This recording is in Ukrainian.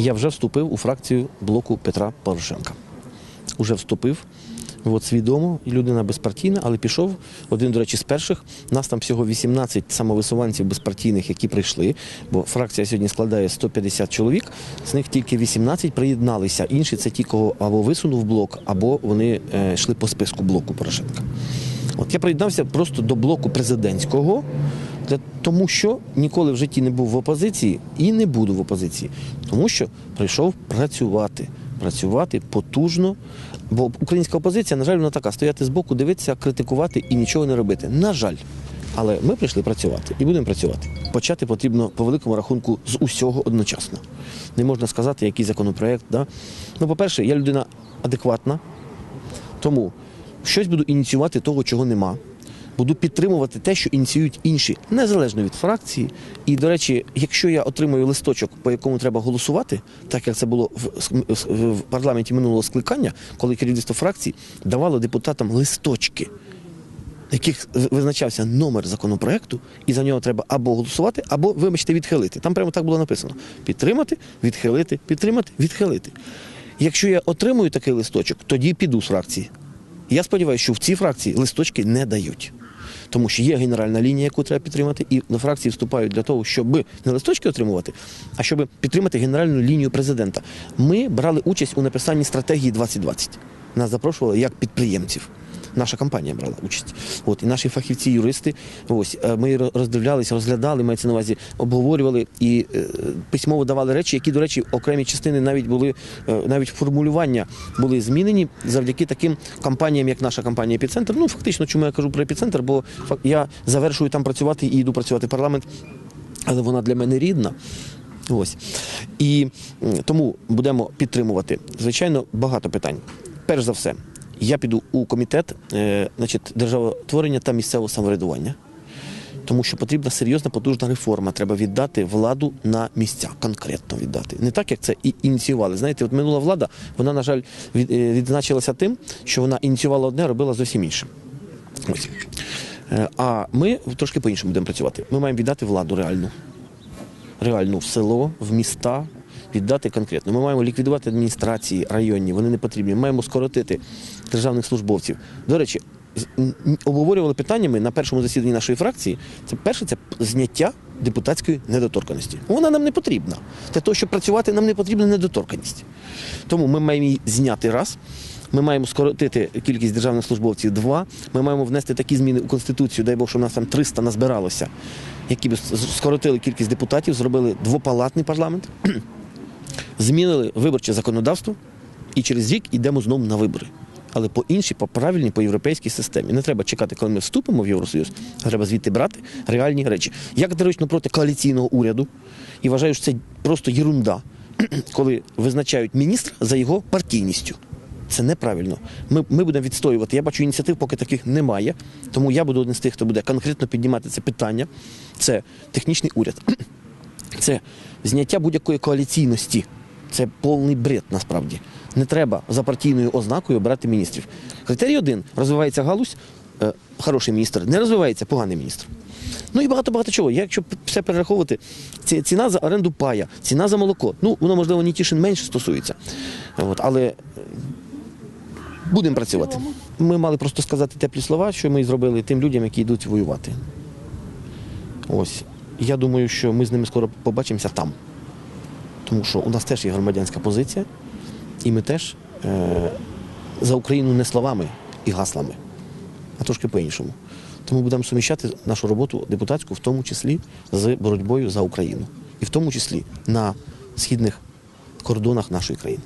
я вже вступив у фракцію блоку Петра Порошенка. Уже вступив. От свідомо, людина безпартійна, але пішов один, до речі, з перших. Нас там всього 18 самовисуванців безпартійних, які прийшли, бо фракція сьогодні складає 150 чоловік, з них тільки 18 приєдналися. Інші це ті, кого або висунув блок, або вони е, йшли по списку блоку Порошенка. От я приєднався просто до блоку президентського, тому що ніколи в житті не був в опозиції і не буду в опозиції, тому що прийшов працювати. Працювати потужно, бо українська опозиція, на жаль, вона така стояти збоку, дивитися, критикувати і нічого не робити. На жаль. Але ми прийшли працювати і будемо працювати. Почати потрібно по великому рахунку з усього одночасно. Не можна сказати, який законопроект. Да? Ну, по-перше, я людина адекватна, тому щось буду ініціювати того, чого нема. Буду підтримувати те, що ініціюють інші, незалежно від фракції. І, до речі, якщо я отримую листочок, по якому треба голосувати, так як це було в, парламенті минулого скликання, коли керівництво фракції давало депутатам листочки, яких визначався номер законопроекту, і за нього треба або голосувати, або, вибачте, відхилити. Там прямо так було написано: підтримати, відхилити, підтримати, відхилити. Якщо я отримую такий листочок, тоді піду з фракції. Я сподіваюся, що в цій фракції листочки не дають. Тому що є генеральна лінія, яку треба підтримати, і на фракції вступають для того, щоб не листочки отримувати, а щоб підтримати генеральну лінію президента. Ми брали участь у написанні стратегії 2020. Нас запрошували як підприємців. Наша компанія брала участь. От і наші фахівці, юристи, ось е, ми роздивлялися, розглядали, мається на увазі, обговорювали і е, письмово давали речі, які, до речі, окремі частини навіть були е, навіть формулювання були змінені завдяки таким компаніям, як наша компанія Епіцентр. Ну фактично, чому я кажу про епіцентр, бо я завершую там працювати і йду працювати в парламент, але вона для мене рідна. Ось. І тому будемо підтримувати. Звичайно, багато питань. Перш за все, я піду у комітет е, значить, державотворення та місцевого самоврядування. Тому що потрібна серйозна потужна реформа. Треба віддати владу на місця, конкретно віддати. Не так, як це і ініціювали. Знаєте, от минула влада, вона, на жаль, е, відзначилася тим, що вона ініціювала одне, робила зовсім інше. Ось. Е, А ми трошки по-іншому будемо працювати. Ми маємо віддати владу реальну реальну в село, в міста, віддати конкретно. Ми маємо ліквідувати адміністрації районні, вони не потрібні. Ми маємо скоротити державних службовців. До речі, обговорювали питаннями на першому засіданні нашої фракції. Це перше це зняття депутатської недоторканості. Вона нам не потрібна. Для того, щоб працювати, нам не потрібна недоторканність. Тому ми маємо її зняти раз. Ми маємо скоротити кількість державних службовців два. Ми маємо внести такі зміни у Конституцію, дай Бог, що в нас там 300 назбиралося, які б скоротили кількість депутатів, зробили двопалатний парламент, змінили виборче законодавство і через рік йдемо знову на вибори. Але по іншій, по правильній, по європейській системі. Не треба чекати, коли ми вступимо в Євросоюз, треба звідти брати реальні речі. Я категорично проти коаліційного уряду і вважаю, що це просто єрунда, коли визначають міністра за його партійністю. Це неправильно. Ми, ми будемо відстоювати. Я бачу ініціатив, поки таких немає. Тому я буду один з тих, хто буде конкретно піднімати це питання. Це технічний уряд. Це зняття будь-якої коаліційності. Це повний бред насправді. Не треба за партійною ознакою обирати міністрів. Критерій один розвивається галузь, е, хороший міністр, не розвивається поганий міністр. Ну і багато-багато чого. Якщо все перераховувати, ці- ціна за оренду пая, ціна за молоко. Ну, воно, можливо, Нітішин менше стосується. От, але е, будемо працювати. Ми мали просто сказати теплі слова, що ми зробили тим людям, які йдуть воювати. Ось. Я думаю, що ми з ними скоро побачимося там. Тому що у нас теж є громадянська позиція, і ми теж е, за Україну не словами і гаслами, а трошки по-іншому. Тому будемо суміщати нашу роботу депутатську, в тому числі з боротьбою за Україну, і в тому числі на східних кордонах нашої країни.